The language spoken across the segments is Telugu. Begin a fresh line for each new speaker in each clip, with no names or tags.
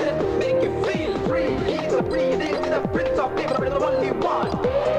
it to make you feel free. He's a breathe into the prince of people, only one.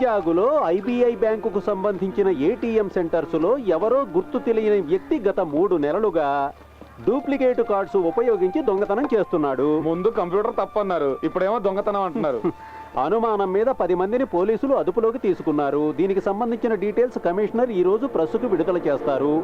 వైజాగులో ఐబీఐ బ్యాంకుకు సంబంధించిన ఏటీఎం సెంటర్స్లో ఎవరో గుర్తు తెలియని వ్యక్తి గత మూడు నెలలుగా డూప్లికేట్ కార్డ్స్ ఉపయోగించి దొంగతనం చేస్తున్నాడు.
ముందు కంప్యూటర్ తప్పన్నారు ఇప్పుడేమో దొంగతనం అంటున్నారు.
అనుమానం మీద పది మందిని పోలీసులు అదుపులోకి తీసుకున్నారు. దీనికి సంబంధించిన డీటెయిల్స్ కమిషనర్ ఈ రోజు ప్రెస్సుకు విడుదల చేస్తారు.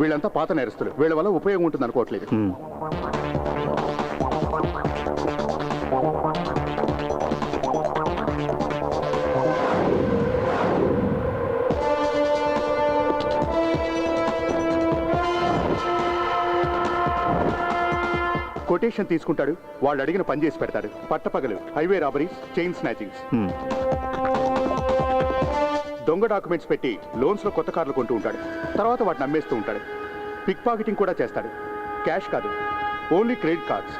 వీళ్ళంతా పాత నేరస్తులు. వీళ్ళ వల్ల ఉపయోగం ఉంటుంది అనుకోవట్లేదు. కొటేషన్ తీసుకుంటాడు. వాళ్ళు అడిగిన పని చేసి పెడతాడు. పట్టపగలు. Highway robberies chain snatchings. దొంగ డాక్యుమెంట్స్ పెట్టి లోన్స్లో కొత్త కార్లు కొంటూ ఉంటాడు. తర్వాత వాటిని అమ్మేస్తూ ఉంటాడు. పిక్ పాకెటింగ్ కూడా చేస్తాడు. క్యాష్ కాదు. Only credit cards.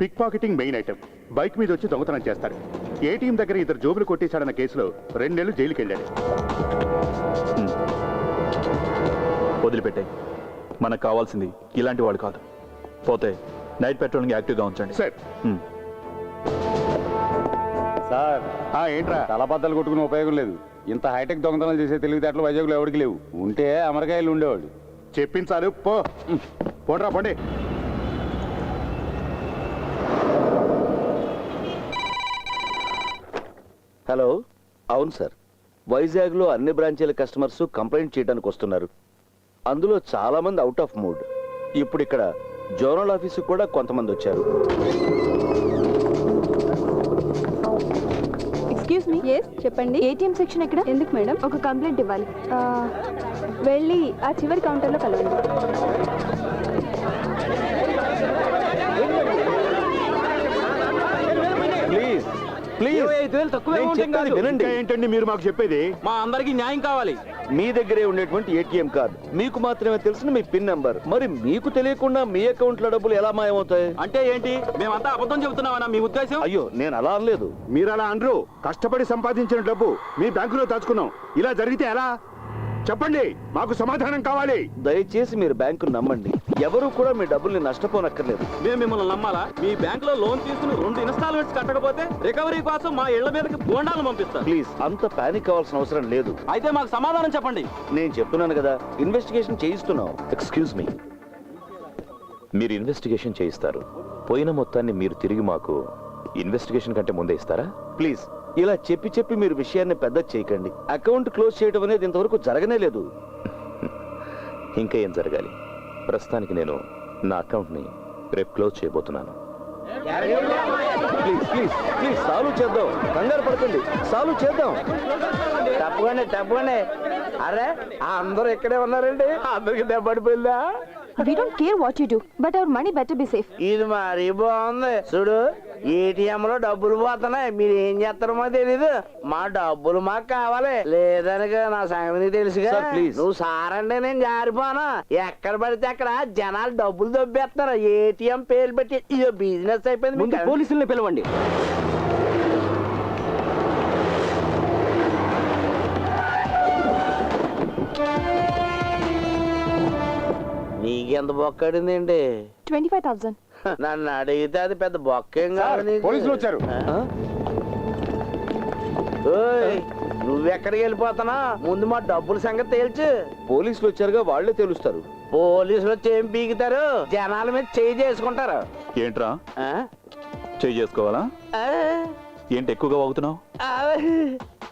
Pickpocketing main item bike మీద వచ్చి దొంగతనం చేస్తాడు. ఏటీఎం దగ్గర ఇద్దరు జోబులు కొట్టేశాడన్న కేసులో రెండు జైలుకి వెళ్ళాడు
వదిలిపెట్టాయి. మనకు కావాల్సింది ఇలాంటి వాడు కాదు. పోతే నైట్ పెట్రోల్ యాక్టివ్గా ఉంచండి.
సార్.
సార్.
ఏంట్రా?
తలబద్దలు కొట్టుకుని ఉపయోగం లేదు. ఇంత హైటెక్ దొంగతనాలు చేసే తెలివితేటలు వైజాగ్లో ఎవరికి లేవు. ఉంటే అమరకాయలు ఉండేవాడు
చెప్పించాలి పో. పండి పోండి.
హలో. అవును సార్. వైజాగ్లో అన్ని బ్రాంచీల కస్టమర్స్ కంప్లైంట్ చేయడానికి వస్తున్నారు. అందులో చాలా మంది అవుట్ ఆఫ్ మూడ్ ఇప్పుడు ఇక్కడ జోనల్ ఆఫీసు కూడా కొంతమంది వచ్చారు.
ఎక్స్క్యూజ్ మీ ఎస్ చెప్పండి. ఏటీఎం సెక్షన్ ఎక్కడ? ఎందుకు మేడం? ఒక కంప్లైంట్ ఇవ్వాలి. వెళ్ళి ఆ చివరి కౌంటర్లో కలవండి.
ప్లీజ్ ప్లీజ్ నేను చెప్పేది వినండి.
ఇంకా ఏంటండి మీరు మాకు చెప్పేది?
మా అందరికి న్యాయం కావాలి.
మీ దగ్గరే ఉండేటువంటి ఏటీఎం కార్డు. మీకు మాత్రమే తెలిసిన మీ పిన్ నెంబర్. మరి మీకు తెలియకుండా మీ అకౌంట్లో డబ్బులు ఎలా మాయమవుతాయి?
అంటే ఏంటి? మేమంతా అబద్ధం చెబుతున్నామన్నా మీ ఉద్దేశం?
అయ్యో నేను అలా అనలేదు.
మీరు అలా అనరు. కష్టపడి సంపాదించిన డబ్బు మీ బ్యాంకులో దాచుకున్నాం. ఇలా జరిగితే ఎలా? చెప్పండి మాకు సమాధానం కావాలి.
దయచేసి మీరు బ్యాంకు నమ్మండి. ఎవరు కూడా మీ డబ్బుల్ని నష్టపోనక్కర్లేదు.
మేము మిమ్మల్ని నమ్మాలా? మీ బ్యాంక్లో లోన్ తీసుకుని రెండు ఇన్స్టాల్మెంట్స్ కట్టకపోతే రికవరీ కోసం మా ఇళ్ళ మీదకి బోండాలను పంపిస్తారు.
ప్లీజ్ అంత పానిక్ అవ్వాల్సిన అవసరం లేదు.
అయితే మాకు సమాధానం చెప్పండి.
నేను చెప్తున్నాను కదా ఇన్వెస్టిగేషన్ చేయిస్తున్నాం
ఎక్స్క్యూజ్ మీ. మీరు ఇన్వెస్టిగేషన్ చేయిస్తారు. పోయిన మొత్తాన్ని మీరు తిరిగి మాకు ఇన్వెస్టిగేషన్ కంటే ముందే ఇస్తారా?
ప్లీజ్ ఇలా చెప్పి చెప్పి మీరు విషయాన్ని పెద్ద చేయకండి. అకౌంట్ క్లోజ్ చేయడం అనేది ఇంతవరకు జరగనే లేదు.
ఇంకా ఏం జరగాలి? ప్రస్తుతానికి నేను నా అకౌంట్ని రేపు క్లోజ్ చేయబోతున్నాను.
ప్లీజ్ ప్లీజ్ ప్లీజ్ సాల్వ్ చేద్దాం. కంగారు పడకండి. సాల్వ్ చేద్దాం.
తప్పగానే తప్పగానే అరే అందరూ ఇక్కడే ఉన్నారండి. అందరికి దెబ్బడిపోయిందా
we don't care what you do but our money better be safe
ఇది మరీ బాగుంది. చూడు ఏటీఎం లో డబ్బులు పోతున్నాయి. మీరు ఏం చేస్తారో మాకు తెలీదు. మా డబ్బులు మాకు కావాలి. లేదనక నా సంగతి తెలుసుగా.
Sir, please.
నువ్వు సారంటే నేను జారిపోను. ఎక్కడ పడితే అక్కడ జనాలు డబ్బులు దొబ్బేస్తున్నారు ఏటీఎం పేరు పెట్టి ఇదో బిజినెస్ అయిపోయింది.
పోలీసుల్ని పిలవండి.
నీకెంత బొక్కడిందండి?
Twenty five thousand.
నన్ను అడిగితే అది పెద్ద బొక్కేం కాదు నీకు.
పోలీసులు వచ్చారు.
నువ్వెక్కడికి వెళ్ళిపోతున్నా ముందు మా డబ్బుల సంగతి తేల్చు.
పోలీసులు వచ్చారుగా వాళ్ళే తెలుస్తారు.
పోలీసులు వచ్చి ఏం పీకుతారు? జనాల మీద చేయి చేసుకుంటారు.
ఏంట్రా?
ఆ?
చేయి చేసుకోవాలా?
ఆ?
ఏంటి ఎక్కువగా వాగుతున్నావు?
ఆ?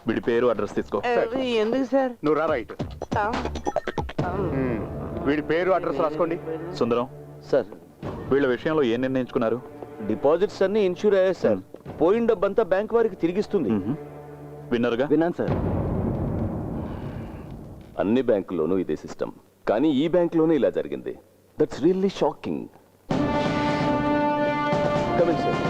వీడి పేరు అడ్రస్ తీసుకో.
ఎందుకు సార్?
నువ్వు రా రైట్. వీడి పేరు అడ్రస్ రాసుకోండి.
సుందరం
సార్.
వీళ్ళ విషయంలో ఏం నిర్ణయించుకున్నారు?
డిపాజిట్స్ అన్ని ఇన్సూర్ అయ్యాయి సార్. పోయిన డబ్బంతా బ్యాంక్ వారికి తిరిగిస్తుంది.
విన్నరుగా?
విన్నాను సార్.
అన్ని బ్యాంకుల్లోనూ ఇదే సిస్టమ్. కానీ ఈ బ్యాంకులోనే ఇలా జరిగింది. That's really shocking
coming sir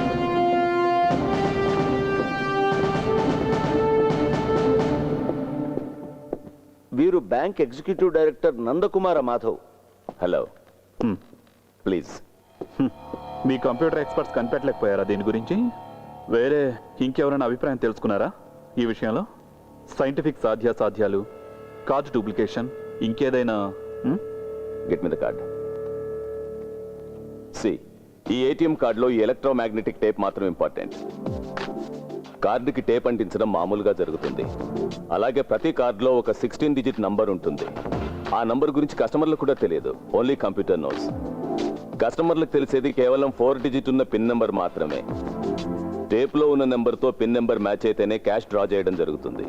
వీరు bank executive director Nandakumara Madhav.
Hello. Please.
Me computer experts కనిపెట్టలేకపోయారా దీని గురించి? వేరే ఇంకెవరైనా అభిప్రాయం తెలుసుకున్నారా ఈ విషయంలో? సైంటిఫిక్ సాధ్యాసాధ్యాలు కార్డు డూప్లికేషన్ ఇంకేదైనా?
Get me the card see ఈ ఏటీఎం కార్డులో ఈ ఎలక్ట్రోమాగ్నెటిక్ టేప్ మాత్రం ఇంపార్టెంట్ కార్డుకి టేప్ అంటించడం మామూలుగా జరుగుతుంది. అలాగే ప్రతి కార్డులో ఒక సిక్స్టీన్ డిజిట్ నంబర్ ఉంటుంది. ఆ నంబర్ గురించి కస్టమర్లకు కూడా తెలియదు. ఓన్లీ కంప్యూటర్ నోట్స్ కస్టమర్లకు తెలిసేది కేవలం ఫోర్ డిజిట్ ఉన్న పిన్ నెంబర్ మాత్రమే. టేప్లో ఉన్న నెంబర్తో పిన్ నెంబర్ మ్యాచ్ అయితేనే క్యాష్ డ్రా చేయడం జరుగుతుంది.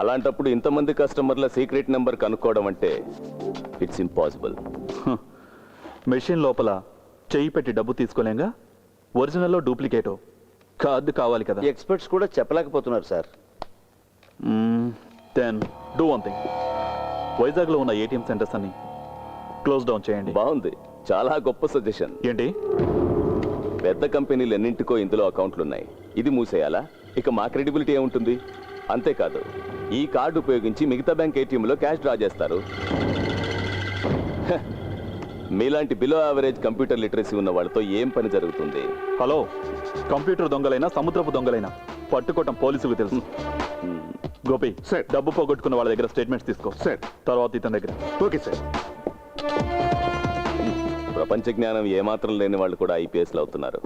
అలాంటప్పుడు ఇంతమంది కస్టమర్ల సీక్రెట్ నెంబర్ కనుక్కోవడం అంటే ఇట్స్ ఇంపాసిబుల్
మెషిన్ లోపల చెయ్యి పెట్టి డబ్బు తీసుకోలేంగా? ఒరిజినల్లో డూప్లికేటో. కార్డు కావాలి కదా.
ఎక్స్పర్ట్స్ కూడా చెప్పలేకపోతున్నారు sir.
Then do one thing వైజాగ్లో ఉన్న ఏటీఎం సెంటర్స్ అన్ని క్లోజ్ డౌన్ చేయండి.
బాగుంది. చాలా గొప్ప సజెషన్
ఏంటి?
పెద్ద కంపెనీలు ఎన్నింటికో ఇందులో అకౌంట్లు ఉన్నాయి. ఇది మూసేయాలా? ఇక మా క్రెడిబిలిటీ ఏముంటుంది? అంతేకాదు ఈ కార్డు ఉపయోగించి మిగతా బ్యాంక్ ఏటీఎంలో క్యాష్ డ్రా చేస్తారు. మీలాంటి బిలో యావరేజ్ కంప్యూటర్ లిటరసీ ఉన్న వాళ్ళతో ఏం పని జరుగుతుంది?
హలో కంప్యూటర్ దొంగలైనా సముద్రపు దొంగలైనా. పట్టుకోవటం పోలీసులకు తెలుసు. గోపి
Sir.
డబ్బు పోగొట్టుకున్న వాళ్ళ దగ్గర స్టేట్మెంట్స్ తీసుకో.
Sir.
తర్వాత ఇతని దగ్గర.
Okay sir.
ప్రపంచ జ్ఞానం ఏమాత్రం లేని వాళ్ళు కూడా ఐపీఎస్లు అవుతున్నారు.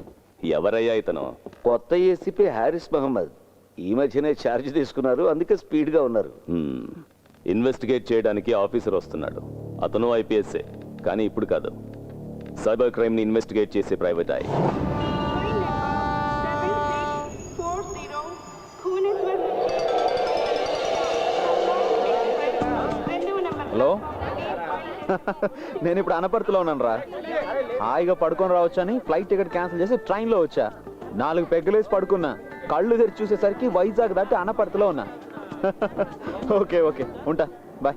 ఎవరయ్యా ఇతను?
కొత్త ఏసీపీ హారిస్ మహమ్మద్. ఈ మధ్యనే ఛార్జ్ తీసుకున్నారు అందుకే స్పీడ్గా ఉన్నారు.
ఇన్వెస్టిగేట్ చేయడానికి ఆఫీసర్ వస్తున్నాడు. అతను ఐపీఎస్ఏ కానీ ఇప్పుడు కాదు. సైబర్ క్రైమ్ని ఇన్వెస్టిగేట్ చేసే ప్రైవేట్ ఐ
నేను ఇప్పుడు అనపర్తిలో ఉన్నాను రా హాయిగా పడుకొని రావచ్చని ఫ్లైట్ టికెట్ క్యాన్సిల్ చేసి ట్రైన్లో వచ్చా. నాలుగు పెగ్గలేసి పడుకున్నా. కళ్ళు తెరిచి చూసేసరికి వైజాగ్ దాటి అనపర్తిలో ఉన్నా. Okay okay. ఉంటా. బాయ్.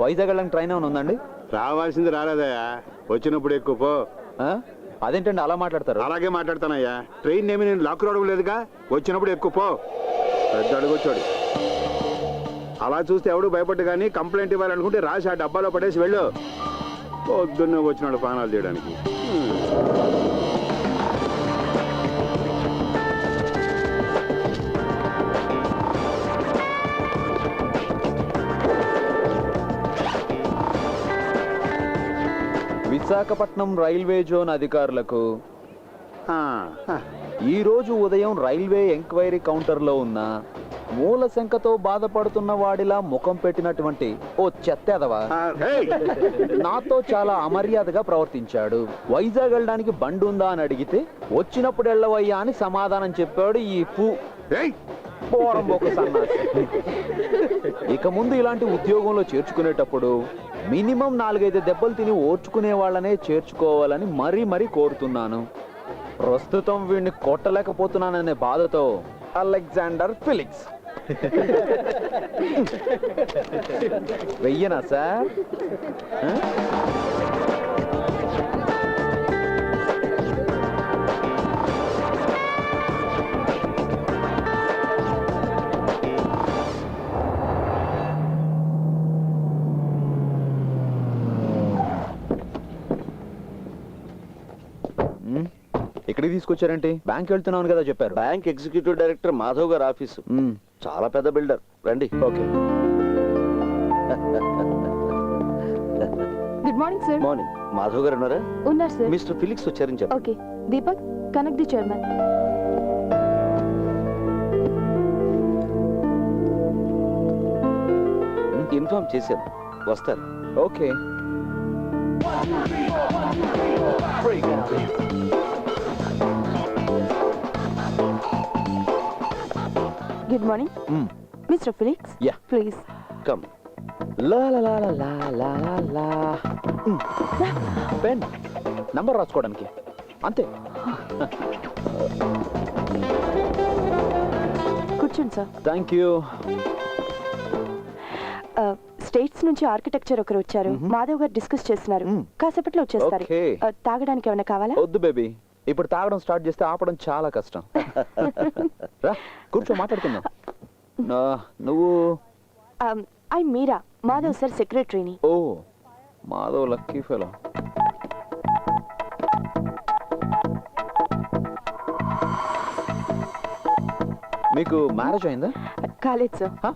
వైజాగ్ వెళ్ళడానికి ట్రైన్ ఏమైనా ఉందండి?
రావాల్సింది రాలేదయ్యా. వచ్చినప్పుడు ఎక్కువ పో.
ఆ? అదేంటండి అలా మాట్లాడతారు?
అలాగే మాట్లాడతానయ్యా. ట్రైన్ ఏమి నేను లాక్ రావడం లేదుగా? వచ్చినప్పుడు ఎక్కువ పో. పెద్ద అడుగొచ్చాడు అలా చూస్తే ఎవడు భయపడ్డు కానీ కంప్లైంట్ ఇవ్వాలనుకుంటే రాసి ఆ డబ్బాలో పడేసి వెళ్ళు పొద్దున్నే వచ్చినాడు పానాలు చేయడానికి
విశాఖపట్నం రైల్వే జోన్ అధికారులకు
ఆ, ఆ.
ఈ రోజు ఉదయం రైల్వే ఎంక్వైరీ కౌంటర్లో ఉన్న మూల శంకతో బాధపడుతున్న వాడిలా ముఖం పెట్టినటువంటి ఓ చెత్తెదవా! నాతో చాలా అమర్యాదగా ప్రవర్తించాడు. వైజాగ్ వెళ్ళడానికి బండి ఉందా అని అడిగితే వచ్చినప్పుడు వెళ్ళవయ్యా అని సమాధానం చెప్పాడు ఈ పూ ఇక ముందు ఇలాంటి ఉద్యోగంలో చేర్చుకునేటప్పుడు మినిమం నాలుగైదు దెబ్బలు తిని ఓర్చుకునే వాళ్ళనే చేర్చుకోవాలని మరీ మరీ కోరుతున్నాను. ప్రస్తుతం వీడిని కొట్టలేకపోతున్నాననే బాధతో అలెగ్జాండర్ ఫిలిక్స్. వెయ్యనా సార్? ఇక్కడికి తీసుకొచ్చారేంటి? బ్యాంక్ వెళ్తున్నాను కదా చెప్పారు.
బ్యాంక్ ఎగ్జిక్యూటివ్ డైరెక్టర్ మాధవ్ గారి ఆఫీసు చాలా పెద్ద బిల్డర్. రండి.
Okay.
Good morning sir.
Morning. Madhav garu ఉన్నారా?
ఉన్నారు సార్.
మిస్టర్ ఫిలిక్స్ వచ్చారని
okay. Deepak connect the chairman.
Inform చేశాను. వస్తారు.
Okay.
Good morning mister Felix
Yeah.
Please
come
లా లా లా లా లా లా లా పెన్ నంబర్ రాసుకోవడానికి. అంతే.
కూర్చోండి సార్
థ్యాంక్ యూ
స్టేట్స్ నుంచి ఆర్కిటెక్చర్ ఒకరు వచ్చారు. మాధవ్ గారు డిస్కస్ చేస్తున్నారు.
మ్మ్.
కాసేపట్లో వచ్చేస్తారు.
Okay.
Uh, తాగడానికి ఏమైనా కావాలా?
వద్దు బేబీ ఇప్పుడు తాగడం స్టార్ట్ చేస్తే ఆపడం చాలా కష్టం. రా కూర్చో మాట్లాడుకుందాం. ఆ, నువ్వు?
ఐ మీరా మాధవ్ సార్ సెక్రటరీని
ఓ మాధవ్ లక్కీ ఫెలో మీకు మ్యారేజ్ అయిందా?
కాలేదు సార్
హ?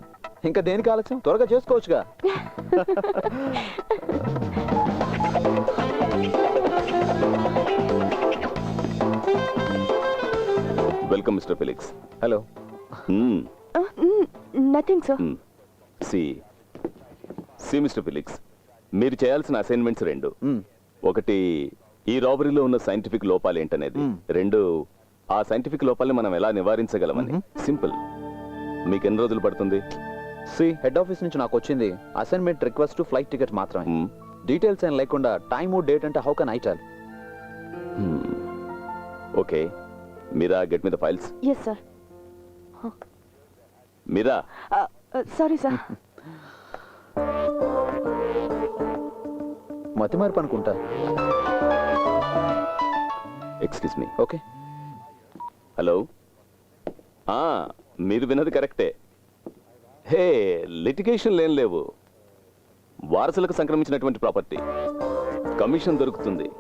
ఇంకా దేనికి ఆలస్యం? త్వరగా చేసుకోవచ్చుగా.
Welcome mister Felix
hello
nothing sir
C C mister Felix మీరు చేయాల్సిన అసైన్మెంట్స్ రెండు. ఒకటి ఈ రాబరీలో ఉన్న సైంటిఫిక్ లోపాలు ఏంటనేది.
మ్మ్.
రెండు ఆ సైంటిఫిక్ లోపాలని మనం ఎలా నివారించగలమని. సింపుల్ మీకు ఎన్ని రోజులు పడుతుంది?
సి హెడ్ ఆఫీస్ నుంచి నాకు వచ్చింది అసైన్మెంట్ రిక్వెస్ట్ ఫ్లైట్ టికెట్ మాత్రమే. డీటెయిల్స్ ఏం లేకుండా టైము డేట్ అంటే how can I tell
okay Meera get మీద files?
Yes sir
Meera?
Sorry sir
మతి మార్పు అనుకుంటా.
ఎక్స్క్యూజ్ మీ
ఓకే
హలో ఆ, మీరు విన్నది కరెక్టే. హే లిటిగేషన్ లేం లేవు. వారసులకు సంక్రమించినటువంటి ప్రాపర్టీ కమిషన్ దొరుకుతుంది.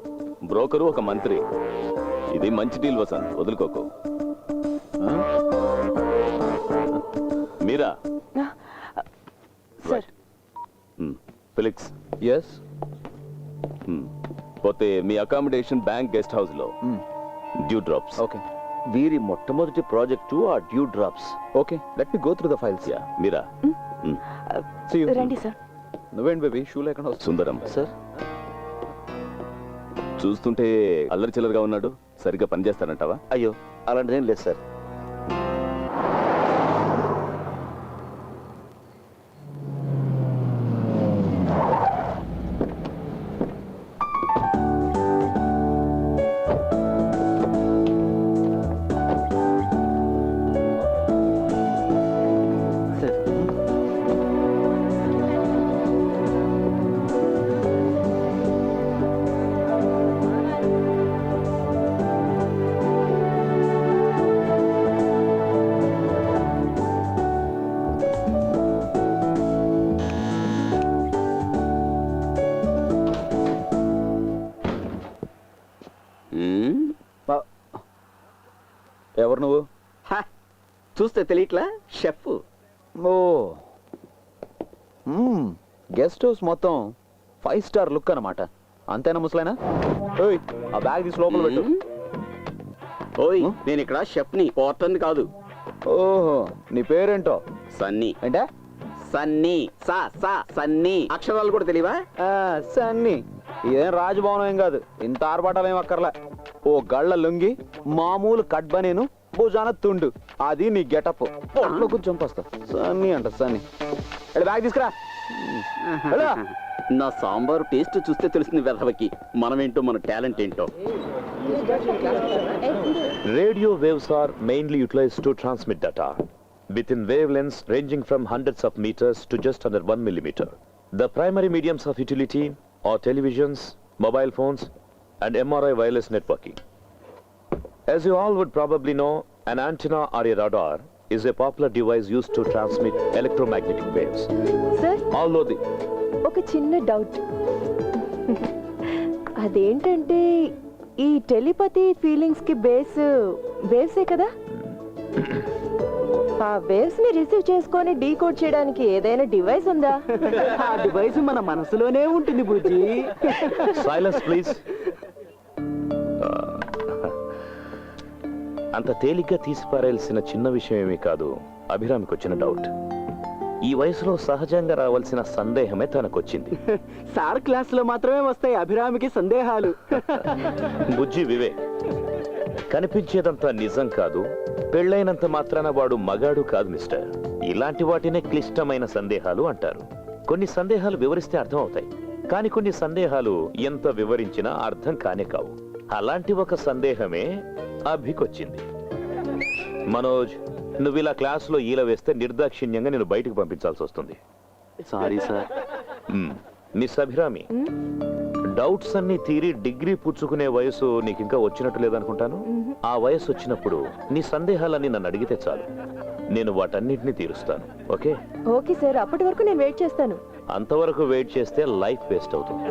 బ్రోకరు ఒక మంత్రి. ఇది మంచి డీల్ వసంత్. వదులుకోకు. మీరా?
సార్.
ఫిలిక్స్
ఎస్
మ్, పోతే మీ అకామిడేషన్ బ్యాంక్ గెస్ట్ హౌస్లో. డ్యూ డ్రాప్స్
ఓకే
వీరి మొట్టమొదటి ప్రాజెక్టు ఆ dew drops
okay let me go through the files
yeah Meera?
You.
రండి సార్.
నువ్వేంటి బేబీ? షూ లేకుండా
సుందరం.
సార్
చూస్తుంటే అల్లరి చిల్లరగా ఉన్నాడు. సరిగ్గా పనిచేస్తానంటావా?
అయ్యో అలాంటిదేం లేదు సార్.
చూస్తే తెలియట్లా? షెఫ్.
ఓ. గెస్ట్ హౌస్ మొత్తం ఫైవ్ స్టార్ లుక్ అన్నమాట. అంతేనా ముసలైనా ఓయ్ ఆ బ్యాగ్ తీసి లోపల పెట్టు.
ఓయ్ నేను ఇక్కడ షెఫ్ని పోర్టన్ కాదు.
ఓహో నీ పేరేంటో?
సన్నీ.
అంటే
సన్నీ. సా సా సన్నీ. అక్షరాలు కూడా తెలియవా?
సన్ని. ఇదేం రాజభవనం ఏం కాదు. ఇంత ఆర్భాటాలు ఏం అక్కర్లే. ఓ గళ్ళ లుంగి మామూలు కట్ బనేను భుజాన తుండు అది నీ గెటప్ పొట్లో కూర్చొని వస్తా సన్ని అంట సన్ని బ్యాగ్ తీసుకురా.
నా సాంబారు టేస్ట్ చూస్తే తెలిసింది వెధవకి మనమేంటో మన టాలెంట్ ఏంటో
Radio waves are mainly utilized to transmit data within wavelengths ranging from hundreds of meters to just under 1 millimeter. The primary mediums of utility are televisions, mobile phones, and MRI wireless networking. As you all would probably know, an antenna or a radar is a popular device used to transmit electromagnetic waves.
Sir
Although the
ఒక చిన్న డౌట్ అదేంటంటే ఈ టెలిపతి ఫీలింగ్స్కి బేస్ వేవ్సే కదా? ఆ వేవ్స్ని రిసీవ్ చేసుకొని డీకోడ్ చేయడానికి ఏదైనా డివైస్ ఉందా?
ఆ డివైస్ మన మనసులోనే ఉంటుంది బుజ్జి.
సైలెన్స్ ప్లీజ్ అంత తేలిగ్గా తీసిపారేయాల్సిన చిన్న విషయం ఏమీ కాదు. అభిరామికి వచ్చిన డౌట్ ఈ వయసులో సహజంగా రావాల్సిన సందేహమే తనకొచ్చింది.
సార్ క్లాస్లో మాత్రమే వస్తాయి అభిరామికి సందేహాలు.
బుజ్జి వివేక్ కనిపించేదంతా నిజం కాదు పెళ్ళైనంత మాత్రాన వాడు మగాడు కాదు మిస్టర్. ఇలాంటి వాటినే క్లిష్టమైన సందేహాలు అంటారు. కొన్ని సందేహాలు వివరిస్తే అర్థం అవుతాయి కానీ కొన్ని సందేహాలు ఎంత వివరించినా అర్థం కానే కావు. అలాంటి ఒక సందేహమే అభికొచ్చింది. మనోజ్ నువ్వు ఇలా క్లాసులో ఈల వేస్తే నిర్దాక్షిణ్యంగా నేను బయటకు పంపించాల్సి వస్తుంది.
Sorry sir.
Miss Abhirami doubts అన్ని తీరి డిగ్రీ పుచ్చుకునే వయసు నీకు ఇంకా వచ్చినట్టు లేదనుకుంటాను? ఆ వయసు వచ్చినప్పుడు నీ సందేహాలన్నీ నన్ను అడిగితే చాలు. నేను వాటన్నిటిని తీరుస్తాను. ఓకే?
Okay sir. అప్పటి వరకు నేను వెయిట్ చేస్తాను.
అంతవరకు వెయిట్ చేస్తే లైఫ్ వేస్ట్ అవుతుంది.